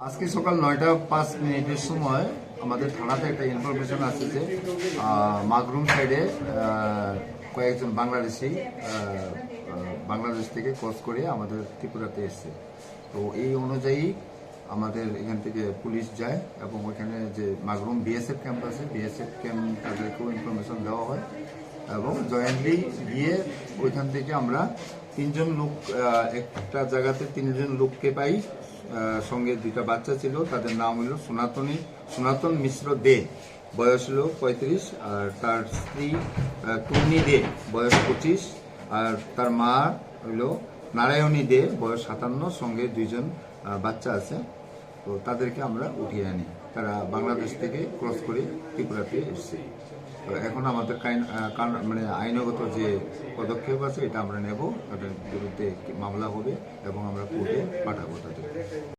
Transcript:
আজকে সকাল নয়টা পাঁচ মিনিটের সময় আমাদের থানাতে একটা ইনফরমেশন আছে যে মাগরুম সাইডে কয়েকজন বাংলাদেশি বাংলাদেশ থেকে ক্রস করে আমাদের ত্রিপুরাতে এসছে। তো এই অনুযায়ী আমাদের এখান থেকে পুলিশ যায় এবং ওইখানে যে মাগরুম বিএসএফ ক্যাম্প আছে বিএসএফ ক্যাম্প তাদেরকেও ইনফরমেশন দেওয়া হয় এবং জয়েন্টলি গিয়ে ওইখান থেকে আমরা তিনজন লোক একটা জায়গাতে তিনজন লোককে পাই। সঙ্গে দুইটা বাচ্চা ছিল, তাদের নাম হলো সনাতনী, সনাতন মিশ্র দে, বয়স হলো পঁয়ত্রিশ, আর তার স্ত্রী তুমনি দে, বয়স পঁচিশ, আর তার মা হলো নারায়ণী দে, বয়স সাতান্ন, সঙ্গে দুইজন বাচ্চা আছে। তো তাদেরকে আমরা উঠিয়ে আনি। তারা বাংলাদেশ থেকে ক্রস করে ত্রিপুরাতে এসছে। তো এখন আমাদের মানে আইনগত যে পদক্ষেপ আছে, এটা আমরা নেব। তাদের বিরুদ্ধে মামলা হবে এবং আমরা কোর্টে পাঠাবো তাদের